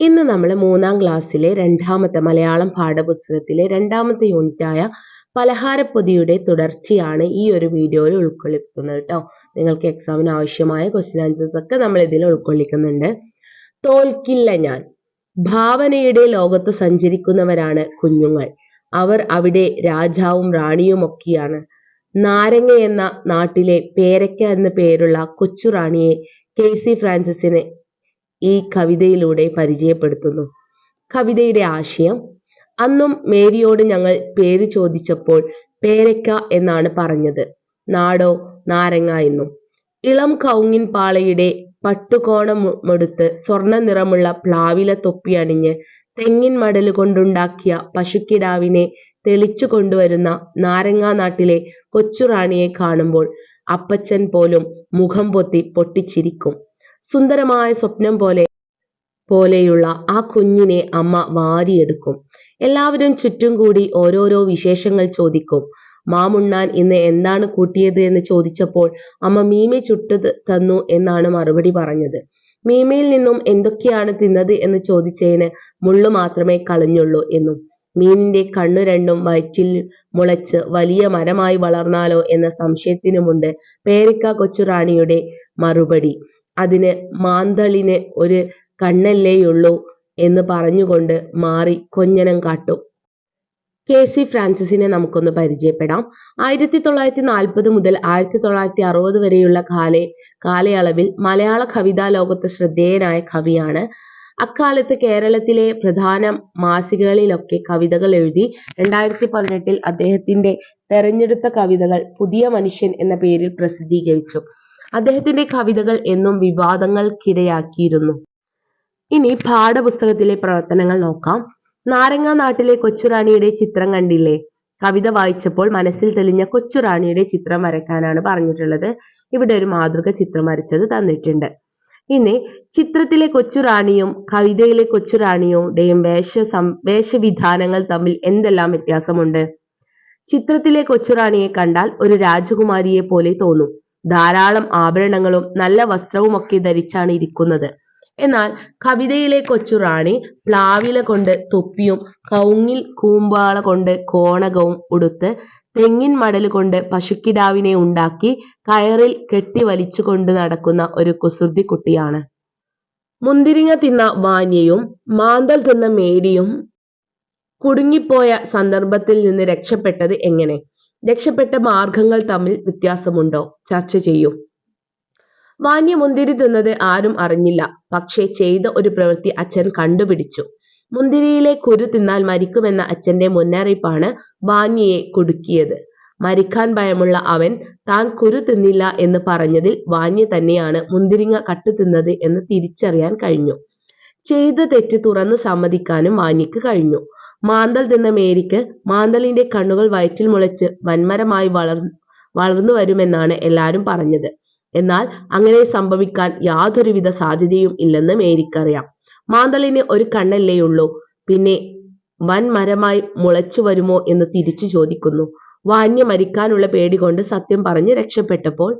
ഇന്ന് നമ്മൾ മൂന്നാം ക്ലാസ്സിലെ രണ്ടാമത്തെ മലയാളം പാഠപുസ്തകത്തിലെ രണ്ടാമത്തെ യൂണിറ്റായ പലഹാരപ്പൊതിയുടെ തുടർച്ചയാണ് ഈ ഒരു വീഡിയോയിൽ ഉൾക്കൊള്ളിക്കുന്നത് കേട്ടോ. നിങ്ങൾക്ക് എക്സാമിന് ആവശ്യമായ ക്വസ്റ്റ്യൻ ആൻസേഴ്സ് ഒക്കെ നമ്മൾ ഇതിൽ ഉൾക്കൊള്ളിക്കുന്നുണ്ട്. തോൽക്കില്ല ഞാൻ. ഭാവനയുടെ ലോകത്ത് സഞ്ചരിക്കുന്നവരാണ് കുഞ്ഞുങ്ങൾ. അവർ അവിടെ രാജാവും റാണിയും ഒക്കെയാണ്. നാരങ്ങ എന്ന നാട്ടിലെ പേരയ്ക്ക എന്ന പേരുള്ള കൊച്ചു റാണിയെ കെ സി ഫ്രാൻസിസിന് ഈ കവിതയിലൂടെ പരിചയപ്പെടുത്തുന്നു. കവിതയുടെ ആശയം അന്നും മേരിയോട് ഞങ്ങൾ പേര് ചോദിച്ചപ്പോൾ പേരയ്ക്ക എന്നാണ് പറഞ്ഞത്. നാടോ നാരങ്ങ എന്നും. ഇളം കൗങ്ങിൻ പാളയുടെ പട്ടുകോണമെടുത്ത് സ്വർണ നിറമുള്ള പ്ലാവില തൊപ്പി അണിഞ്ഞ് തെങ്ങിൻ മടൽ കൊണ്ടുണ്ടാക്കിയ പശുക്കിടാവിനെ തെളിച്ചു കൊണ്ടുവരുന്ന നാരങ്ങ നാട്ടിലെ കൊച്ചുറാണിയെ കാണുമ്പോൾ അപ്പച്ചൻ പോലും മുഖം പൊത്തി പൊട്ടിച്ചിരിക്കും. സുന്ദരമായ സ്വപ്നം പോലെ പോലെയുള്ള ആ കുഞ്ഞിനെ അമ്മ വാരിയെടുക്കും. എല്ലാവരും ചുറ്റും കൂടി ഓരോരോ വിശേഷങ്ങൾ ചോദിക്കും. മാമുണ്ണാൻ ഇന്ന് എന്താണ് കൂട്ടിയത്? എന്ന് ചോദിച്ചപ്പോൾ അമ്മ മീമെ ചുട്ടത് തന്നു എന്നാണ് മറുപടി പറഞ്ഞത്. മീമയിൽ നിന്നും എന്തൊക്കെയാണ് തിന്നത്? എന്ന് ചോദിച്ചതിന് മുള്ളു മാത്രമേ കളഞ്ഞുള്ളൂ എന്നും മീനിന്റെ കണ്ണു രണ്ടും വയറ്റിൽ മുളച്ച് വലിയ മരമായി വളർന്നാലോ? എന്ന സംശയത്തിനുമുണ്ട് പേരിക്ക കൊച്ചുറാണിയുടെ മറുപടി. അതിന് മാന്തളിന് ഒരു കണ്ണല്ലേയുള്ളൂ എന്ന് പറഞ്ഞുകൊണ്ട് മാറി കൊഞ്ഞനം കാട്ടും. കെ സി ഫ്രാൻസിസിനെ നമുക്കൊന്ന് പരിചയപ്പെടാം. ആയിരത്തി തൊള്ളായിരത്തി നാൽപ്പത് മുതൽ ആയിരത്തി തൊള്ളായിരത്തി അറുപത് വരെയുള്ള കാലേ കാലയളവിൽ മലയാള കവിതാ ലോകത്ത് ശ്രദ്ധേയനായ കവിയാണ്. അക്കാലത്ത് കേരളത്തിലെ പ്രധാന മാസികകളിലൊക്കെ കവിതകൾ എഴുതി രണ്ടായിരത്തി പതിനെട്ടിൽ അദ്ദേഹത്തിന്റെ തെരഞ്ഞെടുത്ത കവിതകൾ പുതിയ മനുഷ്യൻ എന്ന പേരിൽ പ്രസിദ്ധീകരിച്ചു. അദ്ദേഹത്തിന്റെ കവിതകൾ എന്നും വിവാദങ്ങൾക്കിടയാക്കിയിരുന്നു. ഇനി പാഠപുസ്തകത്തിലെ പ്രവർത്തനങ്ങൾ നോക്കാം. നാരങ്ങ നാട്ടിലെ കൊച്ചുറാണിയുടെ ചിത്രം കണ്ടില്ലേ? കവിത വായിച്ചപ്പോൾ മനസ്സിൽ തെളിഞ്ഞ കൊച്ചുറാണിയുടെ ചിത്രം വരയ്ക്കാനാണ് പറഞ്ഞിട്ടുള്ളത്. ഇവിടെ ഒരു മാതൃക ചിത്രം വരച്ചത് തന്നിട്ടുണ്ട്. ഇനി ചിത്രത്തിലെ കൊച്ചുറാണിയും കവിതയിലെ കൊച്ചുറാണിയുടെയും വേഷ സം വേഷവിധാനങ്ങൾ തമ്മിൽ എന്തെല്ലാം വ്യത്യാസമുണ്ട്? ചിത്രത്തിലെ കൊച്ചുറാണിയെ കണ്ടാൽ ഒരു രാജകുമാരിയെ പോലെ തോന്നും. ധാരാളം ആഭരണങ്ങളും നല്ല വസ്ത്രവുമൊക്കെ ധരിച്ചാണ് ഇരിക്കുന്നത്. എന്നാൽ കവിതയിലെ കൊച്ചു റാണി പ്ലാവില കൊണ്ട് തൊപ്പിയും കൗങ്ങിൽ കൂമ്പാള കൊണ്ട് കോണകവും ഉടുത്ത് തെങ്ങിൻ മടൽ കൊണ്ട് പശുക്കിടാവിനെ ഉണ്ടാക്കി കയറിൽ കെട്ടി വലിച്ചുകൊണ്ട് നടക്കുന്ന ഒരു കുസൃതി കുട്ടിയാണ്. മുന്തിരിങ്ങ തിന്ന വാന്യയും മാന്തൽ തിന്ന മേരിയും കുടുങ്ങിപ്പോയ സന്ദർഭത്തിൽ നിന്ന് രക്ഷപ്പെട്ടത് എങ്ങനെ? രക്ഷപ്പെട്ട മാർഗങ്ങൾ തമ്മിൽ വ്യത്യാസമുണ്ടോ? ചർച്ച ചെയ്യൂ. മാന്യ മുന്തിരി തിന്നത് ആരും അറിഞ്ഞില്ല. പക്ഷേ ചെയ്ത ഒരു പ്രവൃത്തി അച്ഛൻ കണ്ടുപിടിച്ചു. മുന്തിരിയിലെ കുരു തിന്നാൽ മരിക്കുമെന്ന അച്ഛന്റെ മുന്നറിയിപ്പാണ് വാന്യയെ കുടുക്കിയത്. മരിക്കാൻ ഭയമുള്ള അവൻ താൻ കുരു തിന്നില്ല എന്ന് പറഞ്ഞതിൽ വാന്യ തന്നെയാണ് മുന്തിരിങ്ങ കട്ടു തിന്നത് എന്ന് തിരിച്ചറിയാൻ കഴിഞ്ഞു. ചെയ്ത തെറ്റ് തുറന്ന് സമ്മതിക്കാനും വാന്യക്ക് കഴിഞ്ഞു. മാന്തൽ തിന്ന മേരിക്ക് മാന്തലിന്റെ കണ്ണുകൾ വയറ്റിൽ മുളച്ച് വന്മരമായി വളർ വളർന്നു വരുമെന്നാണ് എല്ലാവരും പറഞ്ഞത്. എന്നാൽ അങ്ങനെ സംഭവിക്കാൻ യാതൊരുവിധ സാധ്യതയും ഇല്ലെന്ന് മേരിക്കറിയാം. മാന്തലിന് ഒരു കണ്ണല്ലേയുള്ളൂ പിന്നെ വൻ മരമായി മുളച്ചു വരുമോ എന്ന് തിരിച്ചു ചോദിക്കുന്നു. വാന്യ മരിക്കാനുള്ള പേടി കൊണ്ട് സത്യം പറഞ്ഞ് രക്ഷപ്പെട്ടപ്പോൾ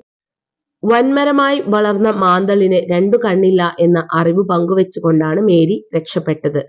വൻമരമായി വളർന്ന മാന്തളിന് രണ്ടു കണ്ണില്ല എന്ന അറിവ് പങ്കുവെച്ചുകൊണ്ടാണ് മേരി രക്ഷപ്പെട്ടത്.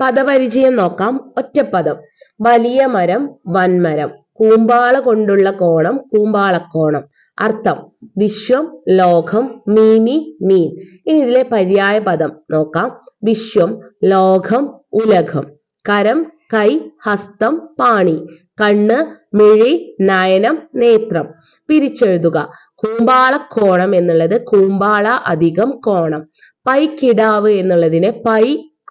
പദപരിചയം നോക്കാം. ഒറ്റപ്പദം. വലിയ മരം വൻമരം. കൂമ്പാള കൊണ്ടുള്ള കോണം കൂമ്പാളക്കോണം. അർത്ഥം വിശ്വം ലോകം മീമി മീൻ. ഇനി ഇതിലെ പര്യായ പദം നോക്കാം. വിശ്വം ലോകം ഉലകം. കരം കൈ ഹസ്തം പാണി. കണ്ണ് മിഴി നയനം നേത്രം. പിരിച്ചെഴുതുക. കൂമ്പാളക്കോണം എന്നുള്ളത് കൂമ്പാള അധികം കോണം. പൈക്കിടാവ് എന്നുള്ളതിനെ പൈ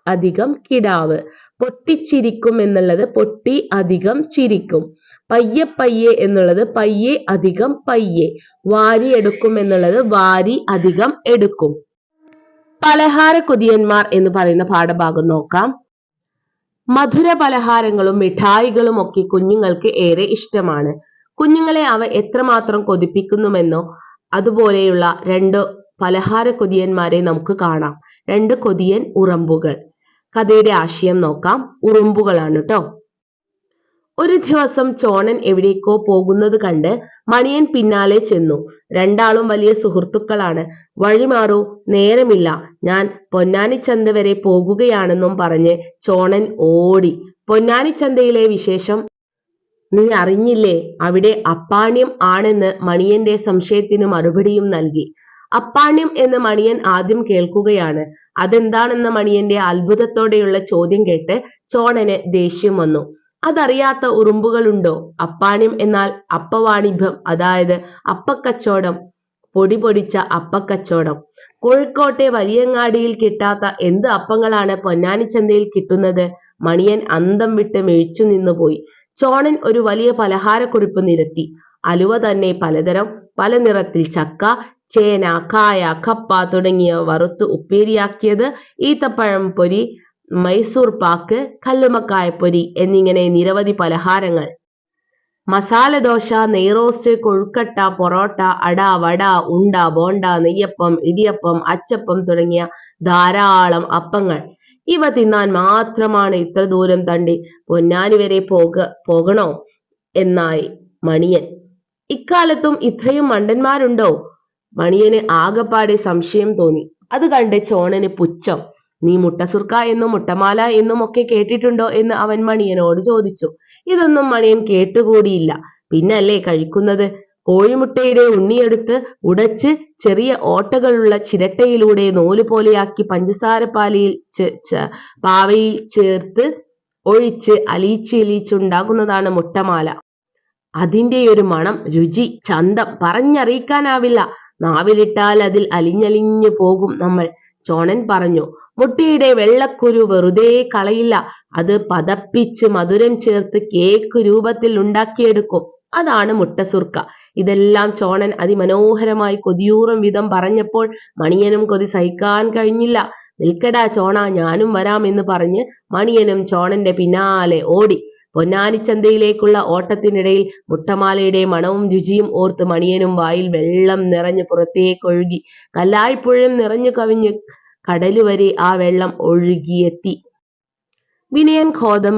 അധികം കിടാവ്. പൊട്ടിച്ചിരിക്കും എന്നുള്ളത് പൊട്ടി അധികം ചിരിക്കും. പയ്യെ പയ്യെ എന്നുള്ളത് പയ്യെ അധികം പയ്യെ. വാരി എടുക്കും എന്നുള്ളത് വാരി അധികം എടുക്കും. പലഹാര കുതിയന്മാർ എന്ന് പറയുന്ന പാഠഭാഗം നോക്കാം. മധുര പലഹാരങ്ങളും മിഠായികളും ഒക്കെ കുഞ്ഞുങ്ങൾക്ക് ഏറെ ഇഷ്ടമാണ്. കുഞ്ഞുങ്ങളെ അവ എത്രമാത്രം കൊതിപ്പിക്കുന്നുവെന്നോ അതുപോലെയുള്ള രണ്ട് പലഹാര കൊതിയന്മാരെ നമുക്ക് കാണാം. രണ്ട് കൊതിയൻ ഉറമ്പുകൾ. കഥയുടെ ആശയം നോക്കാം. ഉറുമ്പുകളാണ് കേട്ടോ ഒരു ദിവസം ചോണൻ എവിടേക്കോ പോകുന്നത് കണ്ട് മണിയൻ പിന്നാലെ ചെന്നു. രണ്ടാളും വലിയ സുഹൃത്തുക്കളാണ്. വഴിമാറൂ നേരമില്ല. ഞാൻ പൊന്നാനിച്ചന്ത വരെ പോകുകയാണെന്നും പറഞ്ഞ് ചോണൻ ഓടി. പൊന്നാനിച്ചന്തയിലെ വിശേഷം? നീ അറിഞ്ഞില്ലേ അവിടെ അപ്പാണ്യം ആണെന്ന് മണിയന്റെ സംശയത്തിന് മറുപടിയും നൽകി. അപ്പാണ്യം എന്ന മണിയൻ ആദ്യം കേൾക്കുകയാണ്. അതെന്താണെന്ന മണിയന്റെ അത്ഭുതത്തോടെയുള്ള ചോദ്യം കേട്ട് ചോണന് ദേഷ്യം വന്നു. അതറിയാത്ത ഉറുമ്പുകളുണ്ടോ? അപ്പാണ്യം എന്നാൽ അപ്പവാണിഭം അതായത് അപ്പക്കച്ചോടം പൊടി പൊടിച്ച അപ്പക്കച്ചവടം. കോഴിക്കോട്ടെ വലിയങ്ങാടിയിൽ കിട്ടാത്ത എന്ത് അപ്പങ്ങളാണ് പൊന്നാനിച്ചന്തയിൽ കിട്ടുന്നത്? മണിയൻ അന്തം വിട്ട് മിഴിച്ചു നിന്നുപോയി ചോണൻ ഒരു വലിയ പലഹാരക്കുറിപ്പ് നിരത്തി. അലുവ തന്നെ പലതരം പല നിറത്തിൽ ചക്ക ചേന കായ കപ്പ തുടങ്ങിയ വറുത്ത് ഉപ്പേരിയാക്കിയത് ഈത്തപ്പഴം പൊരി മൈസൂർ പാക്ക് കല്ലുമക്കായ പൊരി എന്നിങ്ങനെ നിരവധി പലഹാരങ്ങൾ. മസാല ദോശ നെയ്റോസ്റ്റ് കൊഴുക്കട്ട പൊറോട്ട അട വട ഉണ്ട ബോണ്ട നെയ്യപ്പം ഇടിയപ്പം അച്ചപ്പം തുടങ്ങിയ ധാരാളം അപ്പങ്ങൾ. ഇവ തിന്നാൻ മാത്രമാണ് ഇത്ര ദൂരം തണ്ടി പൊന്നാനി വരെ പോക പോകണോ? എന്നായി മണിയൻ. ഇക്കാലത്തും ഇത്രയും മണ്ടന്മാരുണ്ടോ? മണിയന് ആകപ്പാടെ സംശയം തോന്നി. അത് കണ്ട് ചോണന് പുച്ഛം. നീ മുട്ടസുർക്ക എന്നും മുട്ടമാല എന്നും ഒക്കെ കേട്ടിട്ടുണ്ടോ? എന്ന് അവൻ മണിയനോട് ചോദിച്ചു. ഇതൊന്നും മണിയൻ കേട്ടുകൂടിയില്ല. പിന്നല്ലേ കഴിക്കുന്നത്? കോഴിമുട്ടയുടെ ഉണ്ണിയെടുത്ത് ഉടച്ച് ചെറിയ ഓട്ടകളുള്ള ചിരട്ടയിലൂടെ നൂൽ പോലെയാക്കി പഞ്ചസാര പാലിയിൽ പാവയിൽ ചേർത്ത് ഒഴിച്ച് അലിയിച്ചുണ്ടാകുന്നതാണ് മുട്ടമാല. അതിന്റെ ഒരു മണം രുചി ചന്തം പറഞ്ഞറിയിക്കാനാവില്ല. നാവിലിട്ടാൽ അതിൽ അലിഞ്ഞലിഞ്ഞു പോകും നമ്മൾ. ചോണൻ പറഞ്ഞു മുട്ടയുടെ വെള്ളക്കുരു വെറുതെ കളയില്ല. അത് പതപ്പിച്ച് മധുരം ചേർത്ത് കേക്ക് രൂപത്തിൽ ഉണ്ടാക്കിയെടുക്കും. അതാണ് മുട്ടസുർക്ക. ഇതെല്ലാം ചോണൻ അതിമനോഹരമായി കൊതിയൂറും വിധം പറഞ്ഞപ്പോൾ മണിയനും കൊതി സഹിക്കാൻ കഴിഞ്ഞില്ല. നിൽക്കടാ ചോണ ഞാനും വരാം എന്ന് പറഞ്ഞ് മണിയനും ചോണന്റെ പിന്നാലെ ഓടി. പൊന്നാനിച്ചന്തയിലേക്കുള്ള ഓട്ടത്തിനിടയിൽ മുട്ടമാലയുടെ മണവും രുചിയും ഓർത്ത് മണിയനും വായിൽ വെള്ളം നിറഞ്ഞു പുറത്തേക്കൊഴുകി കല്ലായ്പുഴയും നിറഞ്ഞു കവിഞ്ഞ് കടൽ വരെ ആ വെള്ളം ഒഴുകിയെത്തി. വിനയൻ കോതം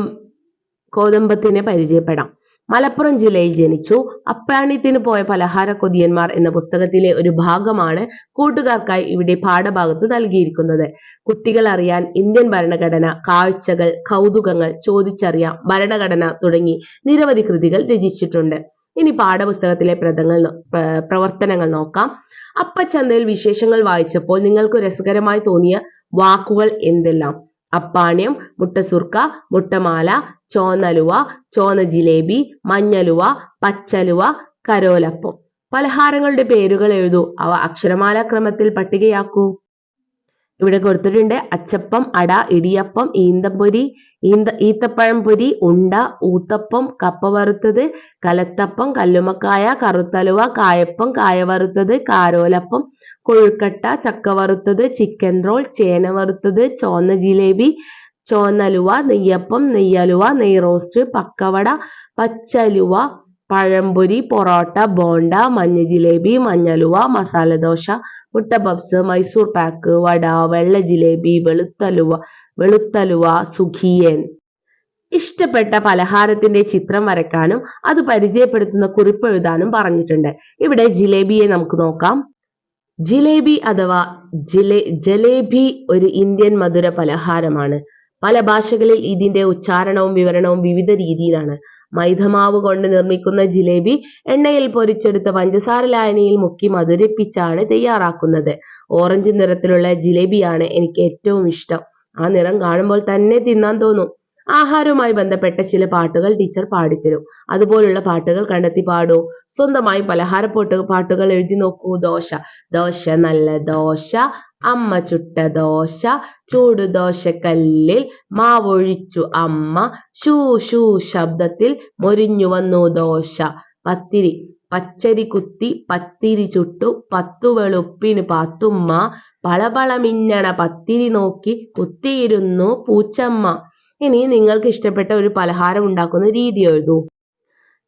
കോതമ്പത്തിനെ പരിചയപ്പെടാം. മലപ്പുറം ജില്ലയിൽ ജനിച്ചു. അപ്രാണിത്തിന് പോയ പലഹാര കൊതിയന്മാർ എന്ന പുസ്തകത്തിലെ ഒരു ഭാഗമാണ് കൂട്ടുകാർക്കായി ഇവിടെ പാഠഭാഗത്ത് നൽകിയിരിക്കുന്നത്. കുട്ടികൾ അറിയാൻ ഇന്ത്യൻ ഭരണഘടന കാഴ്ചകൾ കൗതുകങ്ങൾ ചോദിച്ചറിയാം ഭരണഘടന തുടങ്ങി നിരവധി കൃതികൾ രചിച്ചിട്ടുണ്ട്. ഇനി പാഠപുസ്തകത്തിലെ പ്രതങ്ങൾ പ്രവർത്തനങ്ങൾ നോക്കാം. അപ്പച്ചന്തയിൽ വിശേഷങ്ങൾ വായിച്ചപ്പോൾ നിങ്ങൾക്ക് രസകരമായി തോന്നിയ വാക്കുകൾ എന്തെല്ലാം? അപ്പാണ്യം മുട്ടസുർക്ക മുട്ടമാല ചോന്നലുവ ചോന്ന ജിലേബി മഞ്ഞലുവ പച്ചലുവ കരോലപ്പം. പലഹാരങ്ങളുടെ പേരുകൾ എഴുതൂ. അവ അക്ഷരമാല ക്രമത്തിൽ പട്ടികയാക്കൂ. ഇവിടെ കൊടുത്തിട്ടുണ്ട് അച്ചപ്പം അട ഇടിയപ്പം ഈന്തപ്പൊരി ഈന്ത ഈത്തപ്പഴം പൊരി ഉണ്ട ഊത്തപ്പം കപ്പ വറുത്തത് കലത്തപ്പം കല്ലുമക്കായ കറുത്തലുവ കായപ്പം കായ വറുത്തത് കാരോലപ്പം കൊഴുക്കട്ട ചക്ക വറുത്തത് ചിക്കൻ റോൾ ചേന വറുത്തത് ചോന്ന ജിലേബി ചോന്നലുവ നെയ്യപ്പം നെയ്യലുവ നെയ് റോസ്റ്റ് പക്കവട പച്ചലുവ പഴംപൊരി പൊറോട്ട ബോണ്ട മഞ്ഞ ജിലേബി മഞ്ഞലുവ മസാല ദോശ മുട്ട പപ്സ് മൈസൂർ പാക്ക് വട വെള്ള ജിലേബി വെളുത്തലുവ വെളുത്തലുവ സുഖിയൻ. ഇഷ്ടപ്പെട്ട പലഹാരത്തിന്റെ ചിത്രം വരയ്ക്കാനും അത് പരിചയപ്പെടുത്തുന്ന കുറിപ്പ് എഴുതാനും പറഞ്ഞിട്ടുണ്ട്. ഇവിടെ ജിലേബിയെ നമുക്ക് നോക്കാം. ജിലേബി അഥവാ ജിലേ ജലേബി ഒരു ഇന്ത്യൻ മധുര പലഹാരമാണ്. പല ഭാഷകളിൽ ഇതിന്റെ ഉച്ചാരണവും വിവരണവും വിവിധ രീതിയിലാണ്. മൈദമാവ് കൊണ്ട് നിർമ്മിക്കുന്ന ജിലേബി എണ്ണയിൽ പൊരിച്ചെടുത്ത പഞ്ചസാര ലായനിയിൽ മുക്കി മധുരിപ്പിച്ചാണ് തയ്യാറാക്കുന്നത്. ഓറഞ്ച് നിറത്തിലുള്ള ജിലേബിയാണ് എനിക്ക് ഏറ്റവും ഇഷ്ടം. ആ നിറം കാണുമ്പോൾ തന്നെ തിന്നാൻ തോന്നും. ആഹാരവുമായി ബന്ധപ്പെട്ട ചില പാട്ടുകൾ ടീച്ചർ പാടിത്തരും. അതുപോലുള്ള പാട്ടുകൾ കണ്ടെത്തി പാടൂ. സ്വന്തമായി പലഹാര പോട്ട് പാട്ടുകൾ എഴുതി നോക്കൂ. ദോശ. ദോശ നല്ല ദോശ. അമ്മ ചുട്ട ദോശ. ചൂട് ദോശക്കല്ലിൽ മാവൊഴിച്ചു അമ്മ. ഷൂ ഷൂ ശബ്ദത്തിൽ മൊരിഞ്ഞു വന്നു ദോശ. പത്തിരി. പച്ചരി കുത്തി പത്തിരി ചുട്ടു. പത്തു വെളുപ്പിന് പാത്തുമ്മ. പളപളമിഞ്ഞണ പത്തിരി നോക്കി കുത്തിയിരുന്നു പൂച്ചമ്മ. ഇനി നിങ്ങൾക്ക് ഇഷ്ടപ്പെട്ട ഒരു പലഹാരം ഉണ്ടാക്കുന്ന രീതി എഴുതൂ.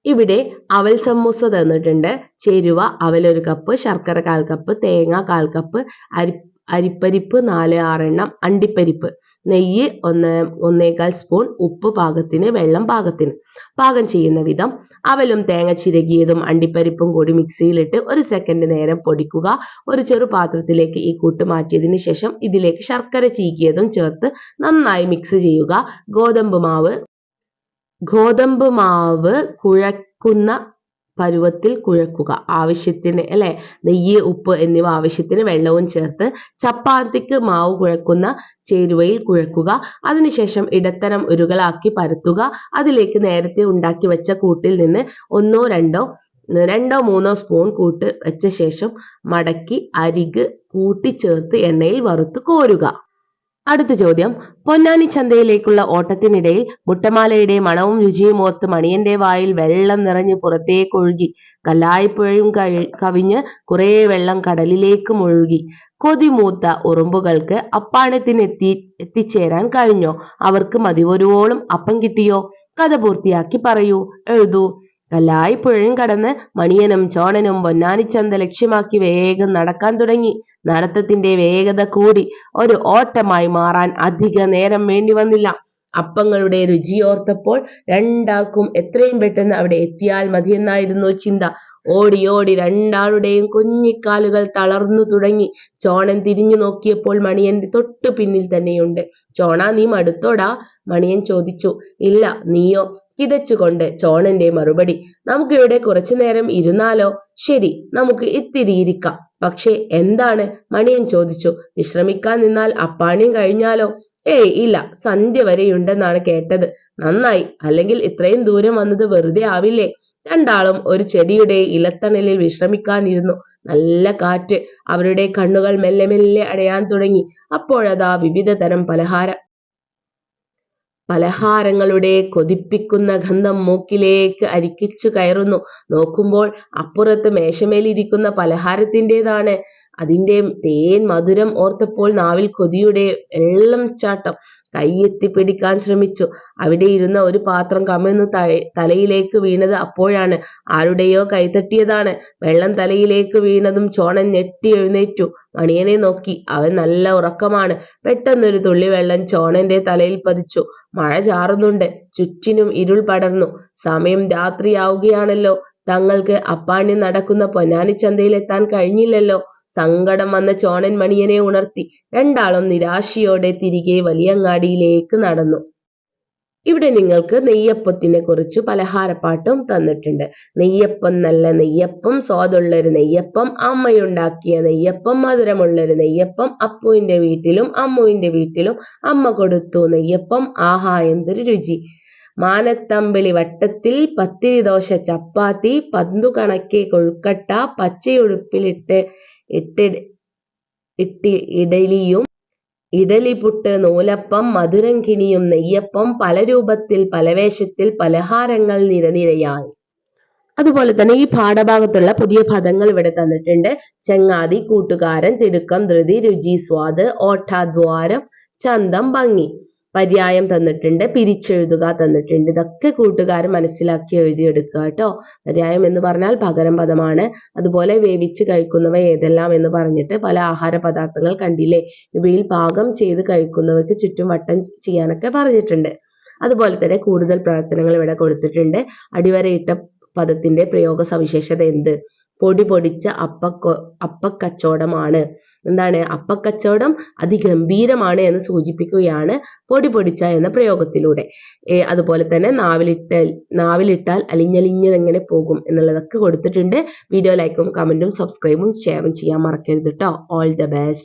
ഇവിടെ അവൽ സമൂസ തന്നിട്ടുണ്ട്. ചേരുവ അവൽ ഒരു കപ്പ് ശർക്കര കാൽ കപ്പ് തേങ്ങ കാൽ കപ്പ് അരി അരിപ്പരിപ്പ് നാല് ആറെണ്ണം അണ്ടിപ്പരിപ്പ് നെയ്യ് ഒന്ന് ഒന്നേകാൽ സ്പൂൺ ഉപ്പ് പാകത്തിന് വെള്ളം പാകത്തിന്. പാകം ചെയ്യുന്ന വിധം അവലും തേങ്ങ ചിരകിയതും അണ്ടിപ്പരിപ്പും കൂടി മിക്സിയിലിട്ട് ഒരു സെക്കൻഡ് നേരം പൊടിക്കുക. ഒരു ചെറു പാത്രത്തിലേക്ക് ഈ കൂട്ട് മാറ്റിയതിന് ശേഷം ഇതിലേക്ക് ശർക്കര ചീക്കിയതും ചേർത്ത് നന്നായി മിക്സ് ചെയ്യുക. ഗോതമ്പ് മാവ് ഗോതമ്പ് മാവ് കുഴക്കുന്ന പരുവത്തിൽ കുഴക്കുക. ആവശ്യത്തിന് അല്ലെ? നെയ്യ് ഉപ്പ് എന്നിവ ആവശ്യത്തിന് വെള്ളവും ചേർത്ത് ചപ്പാത്തിക്ക് മാവ് കുഴക്കുന്ന ചേരുവയിൽ കുഴക്കുക. അതിനുശേഷം ഇടത്തരം ഉരുകളാക്കി പരത്തുക. അതിലേക്ക് നേരത്തെ ഉണ്ടാക്കി വെച്ച കൂട്ടിൽ നിന്ന് ഒന്നോ രണ്ടോ രണ്ടോ മൂന്നോ സ്പൂൺ കൂട്ട് വെച്ച ശേഷം മടക്കി അരിക് കൂട്ടിച്ചേർത്ത് എണ്ണയിൽ വറുത്ത് കോരുക. അടുത്ത ചോദ്യം. പൊന്നാനി ചന്തയിലേക്കുള്ള ഓട്ടത്തിനിടയിൽ മുട്ടമാലയുടെ മണവും രുചിയും ഓർത്ത് മണിയന്റെ വായിൽ വെള്ളം നിറഞ്ഞ് പുറത്തേക്ക് ഒഴുകി. കല്ലായ്പുഴയും കവിഞ്ഞ് കുറേ വെള്ളം കടലിലേക്കും ഒഴുകി കൊതിമൂത്ത ഉറുമ്പുകൾക്ക് അപ്പാണത്തിനെത്തി എത്തിച്ചേരാൻ കഴിഞ്ഞോ? അവർക്ക് മതിവരുവോളം അപ്പം കിട്ടിയോ? കഥ പൂർത്തിയാക്കി പറയൂ. എഴുതൂ. കല്ലായിപ്പുഴയും കടന്ന് മണിയനും ചോണനും പൊന്നാനിച്ചന്ത ലക്ഷ്യമാക്കി വേഗം നടക്കാൻ തുടങ്ങി. നടത്തത്തിന്റെ വേഗത കൂടി ഒരു ഓട്ടമായി മാറാൻ അധിക നേരം വേണ്ടി വന്നില്ല. അപ്പങ്ങളുടെ രുചിയോർത്തപ്പോൾ രണ്ടാൾക്കും എത്രയും പെട്ടെന്ന് അവിടെ എത്തിയാൽ മതിയെന്നായിരുന്നു ചിന്ത. ഓടി ഓടി രണ്ടാളുടെയും കുഞ്ഞിക്കാലുകൾ തളർന്നു തുടങ്ങി. ചോണൻ തിരിഞ്ഞു നോക്കിയപ്പോൾ മണിയന്റെ തൊട്ടു പിന്നിൽ തന്നെയുണ്ട്. ചോണ നീ മടുത്തോടാ? മണിയൻ ചോദിച്ചു. ഇല്ല നീയോ? കിതച്ചുകൊണ്ട് ചോണന്റെ മറുപടി. നമുക്കിവിടെ കുറച്ചു നേരം ഇരുന്നാലോ? ശരി നമുക്ക് ഇത്തിരി ഇരിക്കാം പക്ഷേ എന്താണ്? മണിയൻ ചോദിച്ചു. വിശ്രമിക്കാൻ നിന്നാൽ അപ്പാണിയും കഴിഞ്ഞാലോ? ഏയ് ഇല്ല സന്ധ്യ വരെയുണ്ടെന്നാണ് കേട്ടത്. നന്നായി. അല്ലെങ്കിൽ ഇത്രയും ദൂരം വന്നത് വെറുതെ ആവില്ലേ? രണ്ടാളും ഒരു ചെടിയുടെ ഇലത്തണലിൽ വിശ്രമിക്കാനിരുന്നു. നല്ല കാറ്റ്. അവരുടെ കണ്ണുകൾ മെല്ലെ മെല്ലെ അടയാൻ തുടങ്ങി. അപ്പോഴതാ വിവിധ തരം പലഹാര പലഹാരങ്ങളുടെ കൊതിപ്പിക്കുന്ന ഗന്ധം മൂക്കിലേക്ക് അരിക്കിച്ചു കയറുന്നു. നോക്കുമ്പോൾ അപ്പുറത്ത് മേശമേലിരിക്കുന്ന പലഹാരത്തിന്റെതാണ്. അതിന്റെ തേൻ മധുരം ഓർത്തപ്പോൾ നാവിൽ കൊതിയുടെ വെള്ളം ചാട്ടം. കൈയെത്തി പിടിക്കാൻ ശ്രമിച്ചു. അവിടെ ഇരുന്ന ഒരു പാത്രം കമിഴ്ന്ന് തലയിലേക്ക് വീണത് അപ്പോഴാണ്. ആരുടെയോ കൈതട്ടിയതാണ്. വെള്ളം തലയിലേക്ക് വീണതും ചോണൻ ഞെട്ടി എഴുന്നേറ്റു. മണിയനെ നോക്കി. അവൻ നല്ല ഉറക്കമാണ്. പെട്ടെന്നൊരു തുള്ളി വെള്ളം ചോണന്റെ തലയിൽ പതിച്ചു. മഴ ചാറുന്നുണ്ട്. ചുറ്റിനും ഇരുൾ പടർന്നു. സമയം രാത്രിയാവുകയാണല്ലോ. തങ്ങൾക്ക് അപ്പാണ്യം നടക്കുന്ന പൊന്നാനിച്ചന്തയിലെത്താൻ കഴിഞ്ഞില്ലല്ലോ. സങ്കടം വന്ന ചോണൻ മണിയനെ ഉണർത്തി രണ്ടാളും നിരാശയോടെ തിരികെ വലിയങ്ങാടിയിലേക്ക് നടന്നു. ഇവിടെ നിങ്ങൾക്ക് നെയ്യപ്പത്തിനെ കുറിച്ച് പലഹാരപ്പാട്ടും തന്നിട്ടുണ്ട്. നെയ്യപ്പം നല്ല നെയ്യപ്പം സ്വാദുള്ളൊരു നെയ്യപ്പം അമ്മയുണ്ടാക്കിയ നെയ്യപ്പം മധുരമുള്ളൊരു നെയ്യപ്പം അപ്പുവിന്റെ വീട്ടിലും അമ്മുവിന്റെ വീട്ടിലും അമ്മ കൊടുത്തു നെയ്യപ്പം ആഹാ എന്തൊരു രുചി. മാനത്തമ്പിളി വട്ടത്തിൽ പത്തിരി ദോശ ചപ്പാത്തി പന്തു കണക്കെ കൊഴുക്കട്ട പച്ചയുടുപ്പിലിട്ട് ഇട്ട് ഇട്ടി ഇഡലിയും ഇഡലിപുട്ട് നൂലപ്പം മധുരങ്കിനിയും നെയ്യപ്പം പല രൂപത്തിൽ പല വേഷത്തിൽ പലഹാരങ്ങൾ നിരനിരയായി. അതുപോലെ തന്നെ ഈ പാഠഭാഗത്തുള്ള പുതിയ പദങ്ങൾ ഇവിടെ തന്നിട്ടുണ്ട്. ചങ്ങാതി കൂട്ടുകാരൻ തിടുക്കം ധൃതി രുചി സ്വാദ് ഓട്ടാദ്വാരം ചന്തം ഭംഗി. പര്യായം തന്നിട്ടുണ്ട് പിരിച്ചെഴുതുക തന്നിട്ടുണ്ട്. ഇതൊക്കെ കൂട്ടുകാർ മനസ്സിലാക്കി എഴുതിയെടുക്കുക കേട്ടോ. പര്യായം എന്ന് പറഞ്ഞാൽ പകരം പദമാണ്. അതുപോലെ വേവിച്ച് കഴിക്കുന്നവ ഏതെല്ലാം എന്ന് പറഞ്ഞിട്ട് പല ആഹാര പദാർത്ഥങ്ങൾ കണ്ടില്ലേ? ഇവയിൽ പാകം ചെയ്ത് കഴിക്കുന്നവർക്ക് ചുറ്റും വട്ടം ചെയ്യാനൊക്കെ പറഞ്ഞിട്ടുണ്ട്. അതുപോലെ തന്നെ കൂടുതൽ പ്രവർത്തനങ്ങൾ ഇവിടെ കൊടുത്തിട്ടുണ്ട്. അടിവരയിട്ട പദത്തിന്റെ പ്രയോഗ സവിശേഷത എന്ത്? പൊടി പൊടിച്ച അപ്പ അപ്പക്കച്ചവടമാണ്. എന്താണ്? അപ്പക്കച്ചവടം അതിഗംഭീരമാണ് എന്ന് സൂചിപ്പിക്കുകയാണ് പൊടി പൊടിച്ച എന്ന പ്രയോഗത്തിലൂടെ. അതുപോലെ തന്നെ നാവിലിട്ടാൽ നാവിലിട്ടാൽ അലിഞ്ഞലിഞ്ഞതെങ്ങനെ പോകും എന്നുള്ളതൊക്കെ കൊടുത്തിട്ടുണ്ട്. വീഡിയോ ലൈക്കും കമന്റും സബ്സ്ക്രൈബും ഷെയറും ചെയ്യാൻ മറക്കരുത് കേട്ടോ ഓൾ ദ ബെസ്റ്റ്